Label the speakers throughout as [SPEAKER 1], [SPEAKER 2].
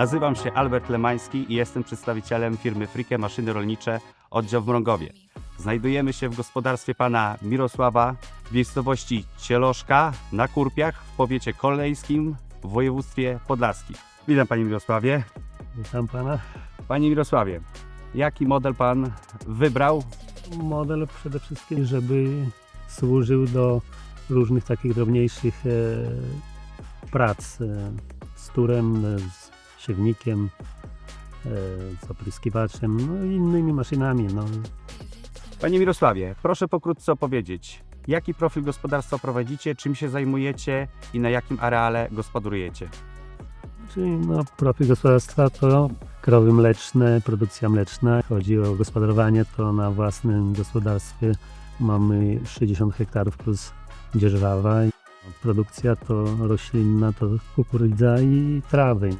[SPEAKER 1] Nazywam się Albert Lemański i jestem przedstawicielem firmy Frike Maszyny Rolnicze, oddział w Mrągowie. Znajdujemy się w gospodarstwie pana Mirosława w miejscowości Cieloszka na Kurpiach w powiecie kolejskim w województwie podlaskim. Witam panie Mirosławie.
[SPEAKER 2] Witam pana.
[SPEAKER 1] Panie Mirosławie, jaki model pan wybrał?
[SPEAKER 2] Model przede wszystkim, żeby służył do różnych takich drobniejszych e, prac e, z turem, e, z siewnikiem, e, z opryskiwaczem, no i innymi maszynami. No.
[SPEAKER 1] Panie Mirosławie, proszę pokrótce opowiedzieć, jaki profil gospodarstwa prowadzicie, czym się zajmujecie i na jakim areale gospodarujecie?
[SPEAKER 2] Czyli no, profil gospodarstwa to krowy mleczne, produkcja mleczna. Chodzi o gospodarowanie, to na własnym gospodarstwie mamy 60 hektarów plus dzierżawa. Produkcja to roślinna, to kukurydza i trawy.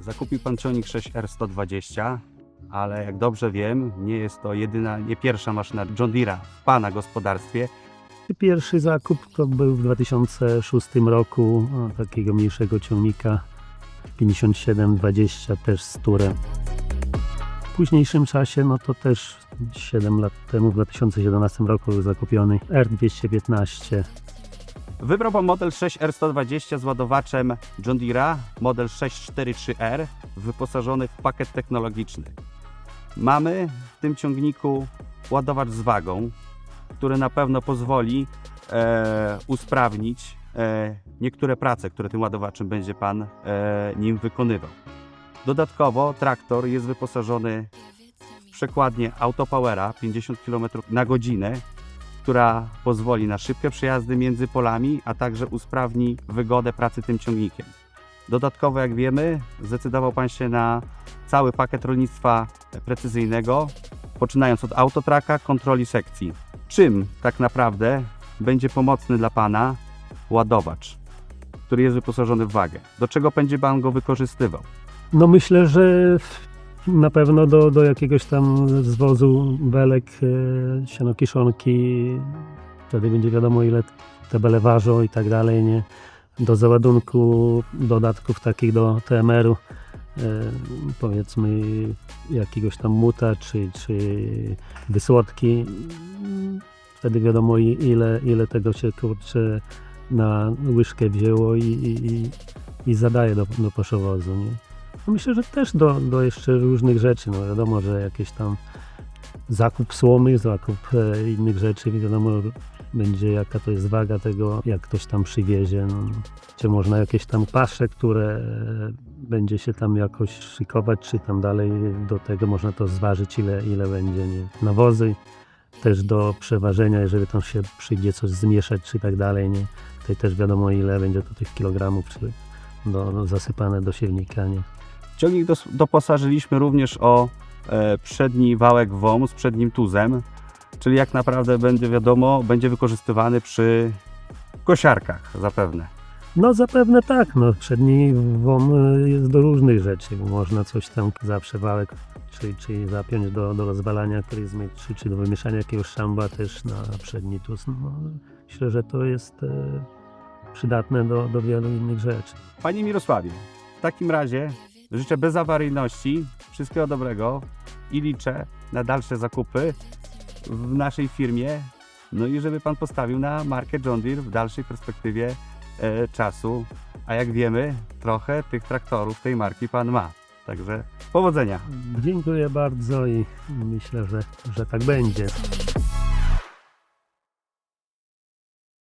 [SPEAKER 1] Zakupił pan ciągnik 6R120, ale jak dobrze wiem, nie jest to jedyna, nie pierwsza maszyna John Deere'a w pana gospodarstwie.
[SPEAKER 2] Pierwszy zakup to był w 2006 roku takiego mniejszego ciągnika 5720 też z turem. W późniejszym czasie, no to też 7 lat temu, w 2017 roku był zakupiony R215.
[SPEAKER 1] Wybrał pan model 6R120 z ładowaczem John Deere'a, model 643R, wyposażony w pakiet technologiczny. Mamy w tym ciągniku ładowacz z wagą, który na pewno pozwoli e, usprawnić e, niektóre prace, które tym ładowaczem będzie pan e, nim wykonywał. Dodatkowo traktor jest wyposażony w przekładnię Autopowera 50 km na godzinę, która pozwoli na szybkie przejazdy między polami, a także usprawni wygodę pracy tym ciągnikiem. Dodatkowo, jak wiemy, zdecydował Pan się na cały pakiet rolnictwa precyzyjnego, poczynając od autotraka, kontroli sekcji. Czym tak naprawdę będzie pomocny dla Pana ładowacz, który jest wyposażony w wagę? Do czego będzie Pan go wykorzystywał?
[SPEAKER 2] No myślę, że na pewno do, do jakiegoś tam zwozu belek, e, sianokiszonki, wtedy będzie wiadomo ile te bele ważą i tak dalej, nie? Do załadunku dodatków takich do TMR-u, e, powiedzmy jakiegoś tam muta czy, czy wysłodki, wtedy wiadomo ile, ile tego się kurczę na łyżkę wzięło i, i, i, zadaje do, do paszowozu, nie? No Myślę, że też do, do jeszcze różnych rzeczy. No wiadomo, że jakieś tam zakup słomy, zakup e, innych rzeczy, wiadomo będzie jaka to jest waga tego, jak ktoś tam przywiezie. No. Czy można jakieś tam pasze, które e, będzie się tam jakoś szykować, czy tam dalej do tego można to zważyć, ile, ile będzie. Nie? Nawozy też do przeważenia, jeżeli tam się przyjdzie coś zmieszać, czy tak dalej. Nie? Tutaj też wiadomo, ile będzie to tych kilogramów, czy do, zasypane do siewnika. Nie?
[SPEAKER 1] Ciągnik dos- doposażyliśmy również o e, przedni wałek WOM z przednim tuzem, czyli jak naprawdę będzie wiadomo, będzie wykorzystywany przy kosiarkach zapewne.
[SPEAKER 2] No zapewne tak, no przedni WOM y, jest do różnych rzeczy, można coś tam zawsze wałek czy, czy zapiąć do, do rozwalania pryzmy, czy, czy do wymieszania jakiegoś szamba też na przedni tuz. No, myślę, że to jest e, przydatne do, do wielu innych rzeczy.
[SPEAKER 1] Panie Mirosławie, w takim razie życzę bezawaryjności, wszystkiego dobrego i liczę na dalsze zakupy w naszej firmie, no i żeby Pan postawił na markę John Deere w dalszej perspektywie czasu, a jak wiemy, trochę tych traktorów tej marki Pan ma. Także powodzenia.
[SPEAKER 2] Dziękuję bardzo i myślę, że, że tak będzie.